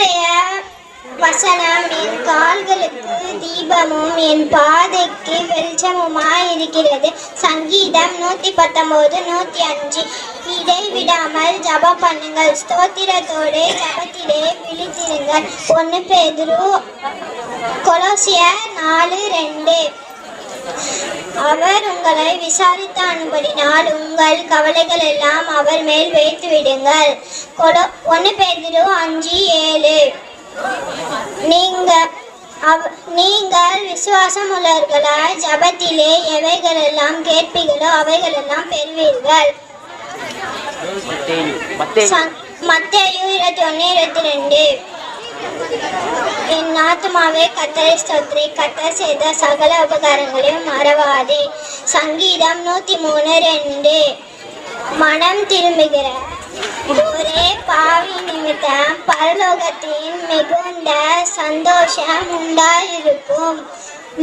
என்னுடைய வசனம் என் கால்களுக்கு தீபமும் என் பாதைக்கு வெளிச்சமுமாய் இருக்கிறது சங்கீதம் நூத்தி பத்தொன்பது நூத்தி அஞ்சு இதை விடாமல் ஜபம் பண்ணுங்கள். ஸ்தோத்திரத்தோடு ஜபத்திலே விழித்திருங்கள். ஒன்று பேதுரு கொலோசிய நாலு ரெண்டு. அவர் உங்களை விசாரித்து அனுப்படினால் உங்கள் கவலைகள் எல்லாம் அவர் மேல் வைத்து விடுங்கள். கொலோ ஒன்று பேதிரு அஞ்சு ஏழு. நீங்க அவ- நீங்கள் விசுவாசம் உள்ளவர்களாய் ஜபத்திலே எவைகளெல்லாம் கேட்பீர்களோ அவைகளெல்லாம் பெறுவீர்கள். மத்தேயு இருபத்தி ஒன்று இருபத்தி ரெண்டு என் ஆத்மாவே கத்தரை ஸ்தோத்ரி கத்தர் செய்த சகல உபகாரங்களையும் மறவாதே. சங்கீதம் நூத்தி மூணு ரெண்டு. மனம் திரும்புகிற ஒரே பாவி நிமித்தம் பரலோகத்தின் மிகுந்த சந்தோஷம் உண்டாயிருக்கும்.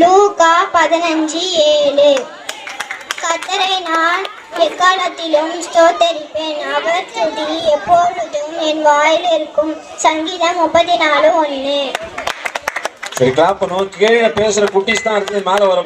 லூகா பதினஞ்சு ஏழு. கத்தரை நான் எக்காலத்திலும் ஸ்தோத்தரிப்பேன். அவர் துதி எப்பொழுதும் என் வாயில் இருக்கும். சங்கீதம் முப்பத்தி நாலு ஒன்று சரி கிளாப் பண்ணுவோம். கீழே பேசுற குட்டிஸ் தான் அடுத்தது மேலே வர